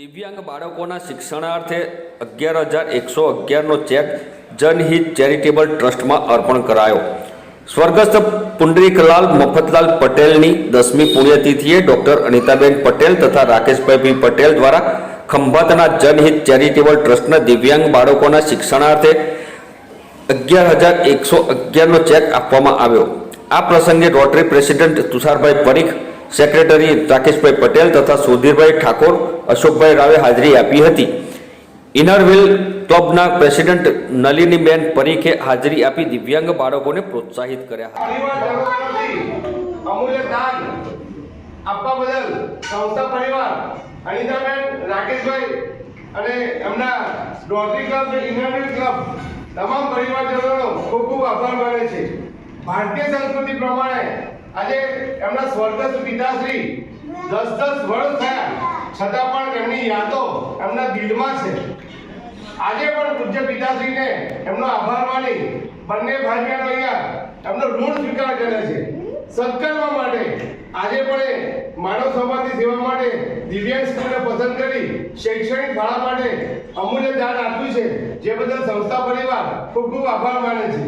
દિવ્યાંગ બાળકોના શિક્ષણાર્થે અગિયાર હજાર એકસો અગિયારનો ચેક જનહિત ચેરિટેબલ ટ્રસ્ટમાં અર્પણ કરાયો. સ્વર્ગસ્થ પુંડરીકલાલ મફતલાલ પટેલની દસમી પુણ્યતિથિએ ડોક્ટર અનિતાબેન પટેલ તથા રાકેશભાઈ પટેલ દ્વારા ખંભાતના જનહિત ચેરિટેબલ ટ્રસ્ટના દિવ્યાંગ બાળકોના શિક્ષણાર્થે અગિયાર હજાર એકસો અગિયારનો ચેક આપવામાં આવ્યો. આ પ્રસંગે rotary president Tusharbhai Parikh secretary રાકેશભાઈ પટેલ તથા સુધીરભાઈ ઠાકોર અશોકભાઈ રાવે હાજરી આપી હતી. ઇનરવિલ ક્લબના પ્રેસિડેન્ટ નલિનીબેન પરીખે હાજરી આપી દિવ્યાંગ બાળકોને પ્રોત્સાહિત કર્યા હતા. અને એમના રોટરી ક્લબ ઇન્ડિયન ક્લબ, તમામ પરિવારજનોનો ખૂબ ખૂબ આભાર માને છે. ભારતીય સંસ્કૃતિ પ્રમાણે આજે એમના સ્વર્ગસ્થ પિતાશ્રી દસ દસ વર્ષ થયા. છતાં પણ એમની યાદો એમના દિલમાં છે. આજે પણ પૂજ્ય પિતાશ્રીને એમનો આભાર માની બંને ભાઈ બહેનો અહીંયા એમનો ઋણ સ્વીકાર કરે છે. સત્કર્મ માટે આજે પણ એ માનવ સમાજની સેવા માટે દિવ્યાંગ સ્કૂલને પસંદ કરી શૈક્ષણિક ફાળા માટે અમૂલ્ય દાન આપ્યું છે. જે બદલ સંસ્થા પરિવાર ખૂબ ખૂબ આભાર માને છે.